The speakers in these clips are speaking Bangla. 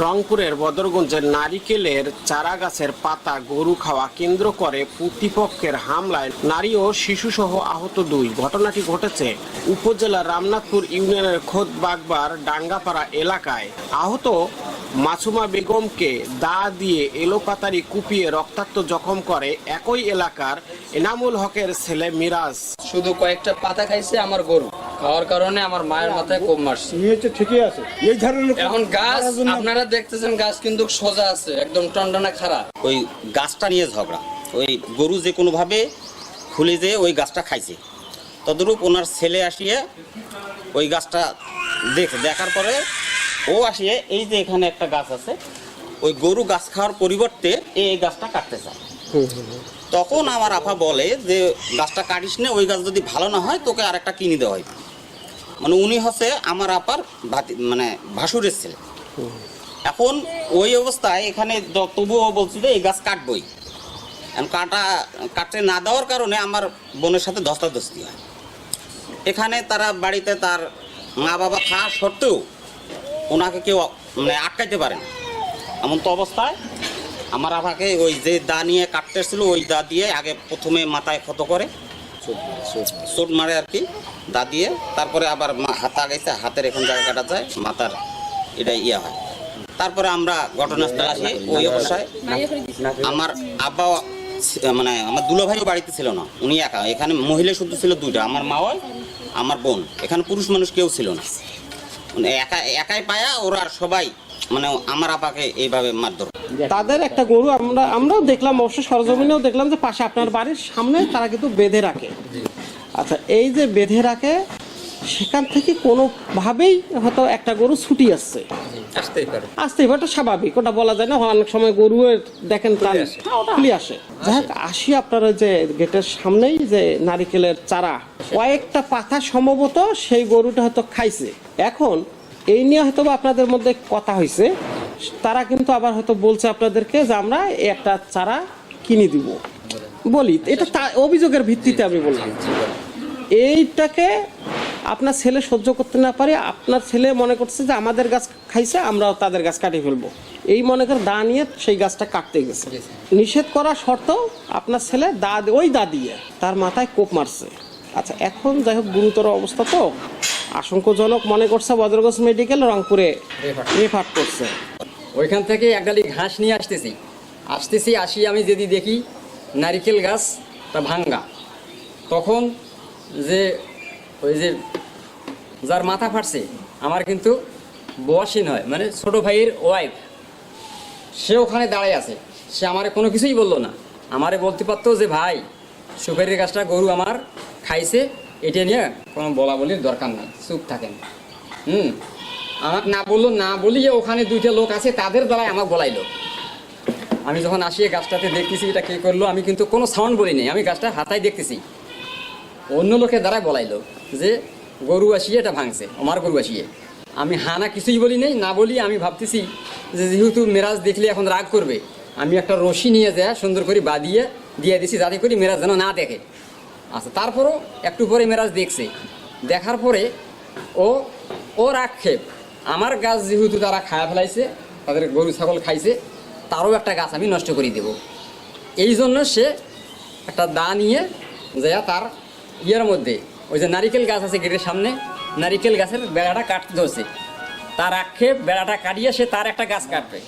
রংপুরের বদরগঞ্জের নারিকেলের চারা গাছের পাতা গরু খাওয়া কেন্দ্র করে প্রতিপক্ষের হামলায় নারী ও শিশুসহ আহত দুই। ঘটনাটি ঘটেছে উপজেলার রামনাথপুর ইউনিয়নের খোদ বাগবার ডাঙ্গাপাড়া এলাকায়। আহত মাসুমা বেগমকে দা দিয়ে এলোপাতারি কুপিয়ে রক্তাক্ত জখম করে একই এলাকার এনামুল হকের ছেলে মিরাজ। শুধু কয়েকটা পাতা খাইছে আমার গরু। খাওয়ার কারণে আমার মায়ের মাথায় কোপ মারছে। নিয়েছে ঠিকই আছে। এই ধরনের এখন গাছ আপনারা দেখতেছেন গাছ কিন্তু সোজা আছে একদম টনটনা খারাপ ওই গাছটা নিয়ে ঝগড়া। ওই গরু যে কোনোভাবে খুলে যেয়ে ওই গাছটা খাইছে। তদরূপ ওনার ছেলে আসিয়ে ওই গাছটা দেখে দেখার পরে ও আসিয়ে এই যে এখানে একটা গাছ আছে ওই গরু গাছ খাওয়ার পরিবর্তে এই গাছটা কাটতে চায়। তখন আমার আফা বলে যে গাছটা কাটিস না ওই গাছ যদি ভালো না হয় তোকে আর একটা কিনে দেওয়া হয় মানে উনি হচ্ছে আমার আপার মানে ভাসুরের ছেলে। এখন ওই অবস্থায় এখানে তবুও বলছি যে এই গাছ কাটবই। কাটা কাটতে না দেওয়ার কারণে আমার বোনের সাথে ধস্তাধস্তি হয়। এখানে তারা বাড়িতে তার মা বাবা থাকা সত্ত্বেও ওনাকে কেউ মানে আটকাইতে পারে না। এমন তো অবস্থায় আমার আপাকে ওই যে দা নিয়ে কাটতেছিল, ওই দা দিয়ে আগে প্রথমে মাথায় ক্ষত করে। চোট মারে আর কি দা দিয়ে তারপরে আবার হাত আগাইছে, হাতের এখন জায়গা কাটা যায়, মাথার এটা ইয়ে হয়। তারপরে আমরা ঘটনাস্থলে আসি ওই অবস্থায়। আমার আব্বা মানে আমার দুলো ভাইও বাড়িতে ছিল না, উনি একা। এখানে মহিলা শুধু ছিল দুইটা, আমার মা হয় আমার বোন। এখানে পুরুষ মানুষ কেউ ছিল না। মানে একা, একাই পায়া ওরা সবাই মানে আমার আপাকে এইভাবে মারধর। তাদের একটা গরু আমরা আমরাও দেখলাম অবশ্য সরজমিনেও দেখলাম যে পাশে আপনার বাড়ির সামনে তারা কিন্তু বেঁধে রাখে। আচ্ছা এই যে বেঁধে রাখে সেখান থেকে কোনোভাবেই হয়তো একটা গরু ছুটি আসছে। আসতেই পারে। আসতে এবার তো স্বাভাবিক ওটা বলা যায় না অনেক সময় গরু দেখেন। খুলি আসে। যাই হোক আসি আপনারা যে গেটের সামনেই যে নারিকেলের চারা। কয়েকটা পাতা সম্ভবত সেই গরুটা হয়তো খাইছে। এখন এই নিয়ে হয়তো আপনাদের মধ্যে কথা হয়েছে। তারা কিন্তু আবার হয়তো বলছে আপনাদেরকে যে আমরা একটা চারা কিনে দিব। বলি, এটা অভিযোগের ভিত্তিতে আমি বললাম। এইটাকে আপনার ছেলে সহ্য করতে না পারে, আপনার ছেলে মনে করছে যে আমাদের গাছ খাইছে, আমরাও তাদের গাছ কাটিয়ে ফেলব। এই মনে করে দা নিয়ে সেই গাছটা কাটতে গেছে। নিষেধ করা শর্তেও আপনার ছেলে দা, ওই দা দিয়ে তার মাথায় কোপ মারছে। আচ্ছা এখন যাই হোক গুরুতর অবস্থা তো। আশঙ্কাজনক মনে করছে বদরগঞ্জ মেডিকেল রংপুরে রেফার করছে। ওইখান থেকে এক ডালি ঘাস নিয়ে আসতেছি। আসতেছি, আসি আমি যদি দেখি নারিকেল গাছটা ভাঙ্গা। তখন যে ওই যে যার মাথা ফাটছে, আমার কিন্তু বয়সীন নয় মানে ছোট ভাইয়ের ওয়াইফ সে ওখানে দাঁড়ায় আছে। সে আমারে কোনো কিছুই বলল না। আমারে বলতে পারতো যে, ভাই, সুপারির গাছটা গরু আমার খাইছে এটা নিয়ে কোনো বলা বলির দরকার নাই, চুপ থাকেন। হুম, আমাকে না বলল, না বলিয়ে ওখানে দুইটা লোক আছে, তাদের দ্বারাই আমাকে বলাইলো। আমি যখন আসিয়ে গাছটাতে দেখতেছি এটা কে করল, আমি কিন্তু কোনো সাউন্ড বলি নাই, আমি গাছটা হাতায় দেখতেছি। অন্য লোকের দ্বারাই বলাইলো যে, গরু আসিয়ে এটা ভাঙছে, আমার গরু আসিয়ে। আমি হানা কিছুই বলি নাই, না বলি আমি ভাবতেছি যে, যেহেতু মেরাজ দেখলে এখন রাগ করবে, আমি একটা রশি নিয়ে যায় সুন্দর করে বাঁধিয়ে, দিয়ে দিছি, যাতে করে মেরাজ যেন না দেখে। আচ্ছা তারপরও একটু পরে মেরাজ দেখছে। দেখার পরে ও ওর আক্ষেপ আমার গাছ যেহেতু তারা খায়া ফেলাইছে তাদের গরু ছাগল খাইছে তারও একটা গাছ আমি নষ্ট করে দেব। এই জন্য সে একটা দা নিয়ে যায় তার ইয়ের মধ্যে ওই যে নারিকেল গাছ আছে গেটের সামনে নারিকেল গাছের বেড়াটা কাটতে ধরছে। তার আক্ষেপ বেড়াটা কাটিয়ে সে তার একটা গাছ কাটবে।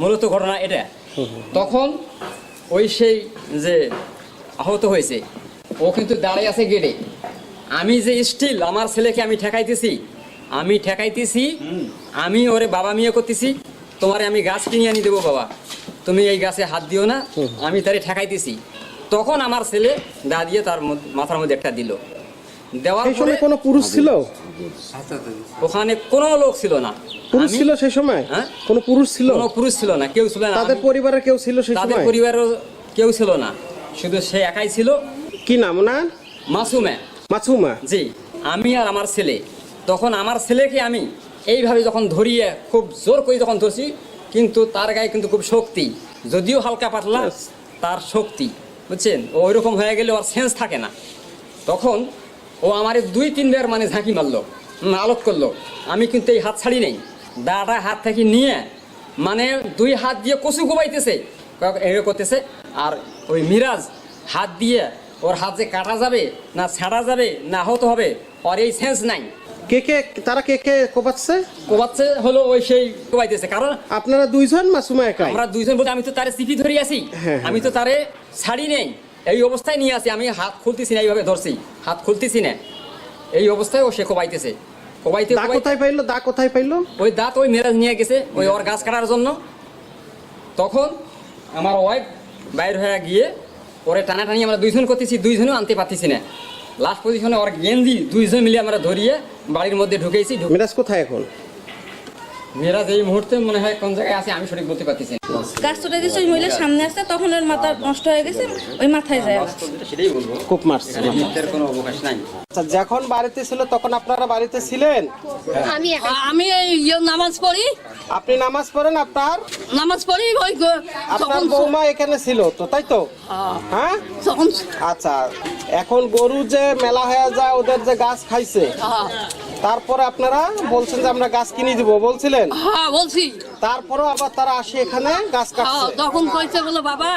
মূলত ঘটনা এটা। তখন ওই সেই যে আহত হয়েছে ও কিন্তু দাঁড়িয়ে আছে গেটে আমি যে স্টিল আমার ছেলেকে আমি ঠেকাইতেছি আমি ঠেকাইতেছি আমি ওরে বাবা মিয়ে করতেছি তোমারে আমি গাছ কিনে আনি দেবো বাবা। তুমি এই গাছে হাত দিও না আমি তারে ঠেকাইতেছি। তখন আমার ছেলে দা দিয়ে তার মাথার মধ্যে একটা দিল। দেওয়ার সময় কোনো পুরুষ ছিল? ওখানে কোনো লোক ছিল না। পুরুষ ছিল সেই সময়? হ্যাঁ? কোনো পুরুষ ছিল? কোনো পুরুষ ছিল না কেউ ছিল না। তাদের পরিবারের কেউ ছিল সেই তাদের সময়? পরিবারও কেউ ছিল না। শুধু সে একাই ছিল। কি নাম না মাসুমে। মাসুমা। জি আমি আর আমার ছেলে। তখন আমার ছেলেকে আমি এইভাবে যখন ধরিয়ে খুব জোর করে যখন ধরছি কিন্তু তার গায়ে কিন্তু খুব শক্তি। যদিও হালকা পাতলা. তার শক্তি বুঝছেন? ও ওইরকম হয়ে গেলে ওর সেন্স থাকে না। তখন ও আমার দুই তিনবার মানে ঝাঁকি মারলো আলোক করল। আমি কিন্তু এই হাত ছাড়ি নেই। দাটা হাত থেকে নিয়ে মানে দুই হাত দিয়ে কচু কোবাইতেছে। এরকম করতেছে আর ওই মিরাজ হাত দিয়ে ওর হাত যে কাটা যাবে না ছাড়া যাবে না আহত হবে ওর এই সেন্স নাই। কে কে তারা কে কে কোপাচ্ছে? কোবাচ্ছে হলো ওই সেই কোবাইতেছে কারণ আপনারা দুইজন মাসুমা একাই? আমরা দুইজন বলতে আমি তো তারে চিপি ধরে আছি। হ্যাঁ, আমি তো তারে ছাড়ি নেই। এই অবস্থায় নিয়ে আসি আমি হাত খুলতেছি না এইভাবে ধরছি। হাত খুলতেছি না। এই অবস্থায় ও সে কোবাইতেছে কোবাইতে দা কোথায় পাইলো? দা কোথায় পাইলো? ওই দাঁত ওই মেরাজ নিয়ে গেছে ওই ওর গাছ কাটার জন্য। তখন আমার ওয়াইফ বাইর হয়ে গিয়ে ওরে টানাটানি আমরা দুইজন করতেছি দুইজনও আনতে পারতেছি না। লাস্ট পজিশনে ওর গেঞ্জি দুইজন মিলে আমরা ধরিয়ে বাড়ির মধ্যে ঢুকেছি ঢুকে- মিরাজ কোথায় এখন? মেরাজ এই মুহূর্তে মনে হয় কোন জায়গায় আছে আমি সঠিক বলতে পারতেছি না। গাছ ওই মহিলার সামনে আসছে তখন ওর মাথা নষ্ট হয়ে গেছে ওই মাথায় যায়। সেটাই বলব। কোপ মারছে। মিথ্যার কোনো অবকাশ নাই। আচ্ছা যখন বাড়িতে ছিল তখন আপনারা বাড়িতে ছিলেন? আমি এই ইয়ে নামাজ পড়ি। আপনি নামাজ পড়েন আপনার? নামাজ পড়ি ওই আপনার বৌমা এখানে ছিল তো তাই তো? হ্যাঁ? আচ্ছা এখন গরু যে মেলা হয়ে যায় ওদের যে গাছ খাইছে তারপরে আপনারা বলছেন যে আমরা গাছ কিনে দিব বলছিলেন? হ্যাঁ বলছি। তারপরেও আবার তারা আসে এখানে গাছ হ্যাঁ, কাটছে তখন কইছে বলে বাবা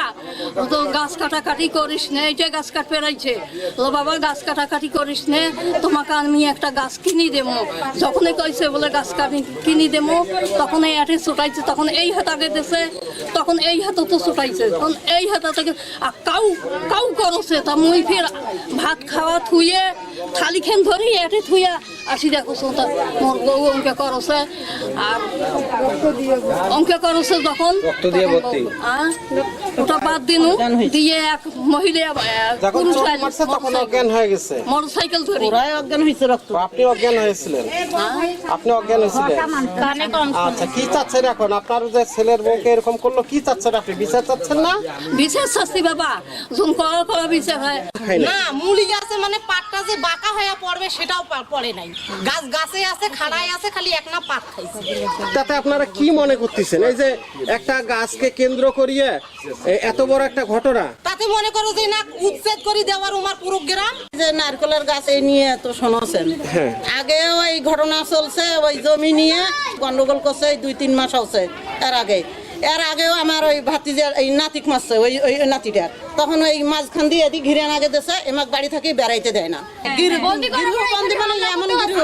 তো গাছ কাটাকাটি করিস নে এইটা গাছ কাট পেরাইছে। বলে বাবা গাছ কাটাকাটি করিস নে তোমাকে আমি একটা গাছ কিনি দেবো। যখনই কইছে বলে গাছ কাটি কিনি দেবো তখন এই হাতে ছুটাইছে তখন এই হাত আগে দিছে তখন এই হাতে তো ছুটাইছে তখন এই হাতে থেকে আর কাউ কাউ করছে তা মুই ফের ভাত খাওয়া থুয়ে থালি খেন ধরি এটে থুইয়া আসি দেখো তা মোর বউ অঙ্কে করছে আর অঙ্কে করছে যখন ওটা বাদ দিনু দিয়ে এক মহিলা যখন মারছে তখন অজ্ঞান হয়ে গেছে মোটরসাইকেল ধরি তো আপনি অজ্ঞান হয়েছিলেন আপনি অজ্ঞান হয়েছিলেন আচ্ছা কি চাচ্ছেন এখন আপনার যে ছেলের বউকে এরকম করল কি চাচ্ছেন আপনি বিচার চাচ্ছেন না শাস্তি বাবা জুন করা করা বিচার হয় না মুলি মানে পাটটা যে বাঁকা হয়ে পড়বে সেটাও পড়ে নাই গাছ গাছে আছে খাড়াই আছে খালি এক না পাট খাইছে। তাতে আপনারা কি মনে করতেছেন? এই যে একটা গাছকে কেন্দ্র করিয়ে এত বড় একটা ঘটনা। তাতে মনে করো যে না উচ্ছেদ করে দেওয়ার উমার পুরো গ্রাম। যে নারকেলের গাছ এই নিয়ে তো শোনাছেন। হ্যাঁ। আগে ওই ঘটনা চলছে ওই জমি নিয়ে গন্ডগোল করছে দুই তিন মাস হচ্ছে এর আগে। এর আগেও আমার ওই ভাতিজার এই নাতিক মারছে ওই ওই নাতিটার। তখন ওই মাঝখান দিয়ে এদিক ঘিরে আগে দেশে এমাক বাড়ি থেকে বেড়াইতে দেয় না। গৃহবন্দী মানে এমন গৃহ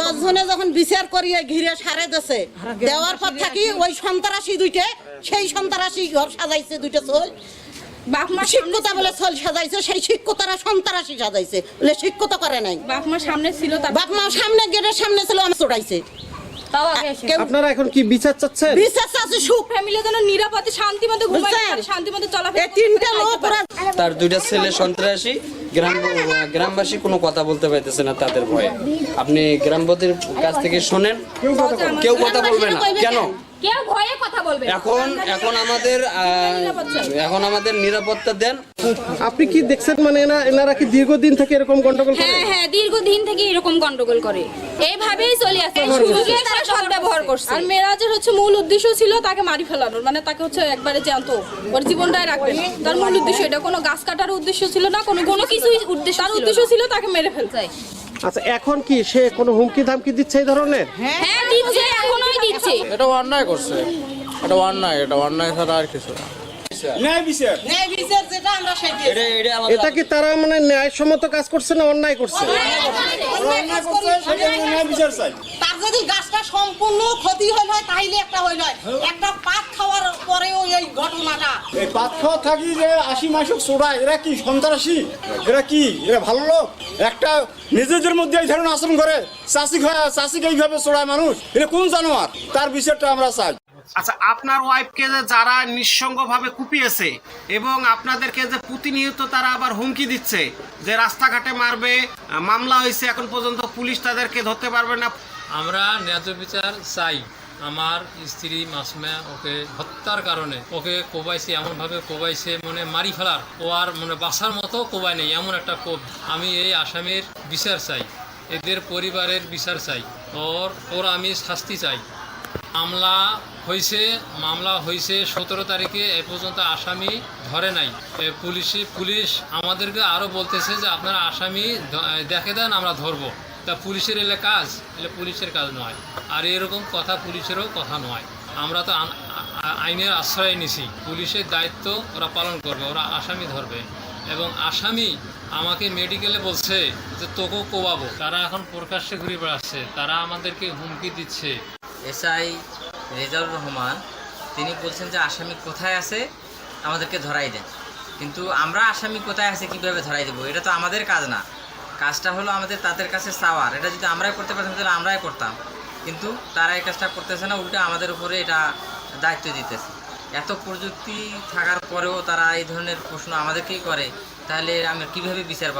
দশ জনে যখন বিচার করিয়ে ঘিরে সারে দেশে দেওয়ার পর থাকি ওই সন্ত্রাসী দুইটে সেই সন্ত্রাসী ঘর সাজাইছে দুইটা চোল। শিক্ষতা বলে ছল সাজাইছে সেই শিক্ষতারা সন্ত্রাসী সাজাইছে বলে শিক্ষতা করে নাই। বাপমার সামনে ছিল বাপ মা সামনে গেটের সামনে ছিল আমি চড়াইছে তাও আগে এসে আপনারা এখন কি বিচার চাচ্ছেন? বিচার চাচ্ছে সুখ। ফ্যামিলি যেন নিরাপদে শান্তি মতো ঘুমাইতে? পারে শান্তি চলাফেরা এই তিনটা লোক তার দুইটা ছেলে সন্ত্রাসী গ্রাম গ্রামবাসী কোনো কথা বলতে পারতেছে না তাদের ভয়ে। আপনি গ্রামবাসীর কাছ থেকে শোনেন কেউ কথা বলবে না। কেন? কেউ ভয়ে কথা বলবে এখন এখন আমাদের এখন আমাদের নিরাপত্তা দেন। আপনি কি দেখছেন মানে এনা- এনারা কি দীর্ঘদিন থেকে এরকম গন্ডগোল করে? হ্যাঁ হ্যাঁ দীর্ঘদিন থেকে এরকম গন্ডগোল করে। এইভাবেই চলে আসছে। সুযোগে তারা সদ ব্যবহার করছে। আর মেরাজের হচ্ছে মূল উদ্দেশ্য ছিল তাকে মারি ফেলানোর মানে তাকে হচ্ছে একবারে জ্যান্ত ওর জীবনটাই রাখবে না। তার মূল উদ্দেশ্য এটা। কোনো গাছ কাটার উদ্দেশ্য ছিল না কোনো কোনো কিছুই উদ্দেশ্য তার ছিল উদ্দেশ্য ছিল তাকে মেরে ফেলতে। আচ্ছা এখন কি সে কোনো হুমকি ধামকি দিচ্ছে এই ধরনের? হ্যাঁ দিচ্ছে এখনোই দিচ্ছে। এটা অন্যায় করছে। এটা অন্যায় এটা অন্যায় ছাড়া আর কিছু না। ন্যায় বিচার। ন্যায় বিচার যেটা আমরা সেটি এটা এটা আমাদের এটা কি তারা মানে ন্যায়সম্মত কাজ করছে না অন্যায় করছে? অন্যায় করছে সেটা আমরা ন্যায় বিচার চাই। তার যদি গাছটা সম্পূর্ণ ক্ষতি হইল হয় তাইলে একটা হইল হয়। একটা পাত খাওয়ার পরেও এই ঘটনাটা। এই পাত খাওয়া থাকি যে আশি মাসক চোড়ায় এরা কি সন্ত্রাসী? এরা কি? এরা ভালো লোক? একটা নিজেদের মধ্যে এই ধরনের আচরণ করে চাষি খায় চাষিকে এইভাবে চোড়ায় মানুষ এটা কোন জানোয়ার? তার বিষয়টা আমরা চাই। আচ্ছা আপনার ওয়াইফকে যে যারা নিঃসঙ্গভাবে কুপিয়েছে এবং আপনাদেরকে যে প্রতিনিয়ত তারা আবার হুমকি দিচ্ছে যে রাস্তাঘাটে মারবে মামলা হয়েছে এখন পর্যন্ত পুলিশ তাদেরকে ধরতে পারবে না। আমরা ন্যায্য বিচার চাই। আমার স্ত্রী মাসুমা ওকে হত্যার কারণে ওকে কোবাইছে, এমনভাবে কোবাইছে মানে মারি ফেলার। ও আর মানে বাসার মতো কোবাই নেই, এমন একটা কোপ। আমি এই আসামির বিচার চাই, এদের পরিবারের বিচার চাই। ওর ওর আমি শাস্তি চাই। মামলা হয়েছে মামলা হয়েছে সতেরো তারিখে, এ পর্যন্ত আসামি ধরে নাই। পুলিশে, পুলিশ আমাদেরকে আরও বলতেছে যে আপনারা আসামি দেখে দেন, আমরা ধরবো। তা পুলিশের এলে কাজ, এলে পুলিশের কাজ নয়। আর এরকম কথা পুলিশেরও কথা নয়। আমরা তো আইনের আশ্রয় নিছি। পুলিশের দায়িত্ব ওরা পালন করবে, ওরা আসামি ধরবে। এবং আসামি আমাকে মেডিকেলে বলছে যে তোকেও কোবাবো। তারা এখন প্রকাশ্যে ঘুরে বেড়াচ্ছে। তারা আমাদেরকে হুমকি দিচ্ছে। এসআই রেজাউর রহমান, তিনি বলছেন যে, আসামি কোথায় আছে? আমাদেরকে ধরাই দেন। কিন্তু আমরা আসামি কোথায় আছে, কীভাবে ধরাই দেবো? এটা তো আমাদের কাজ না। কাজটা হলো আমাদের তাদের কাছে চাওয়ার। এটা যদি আমরাই করতে পারতাম, তাহলে আমরাই করতাম। কিন্তু তারা এই কাজটা করতেছে না, উল্টে আমাদের উপরে এটা দায়িত্ব দিতেছে। এত প্রযুক্তি থাকার পরেও তারা এই ধরনের প্রশ্ন আমাদেরকেই করে, তাহলে আমরা কীভাবে বিচার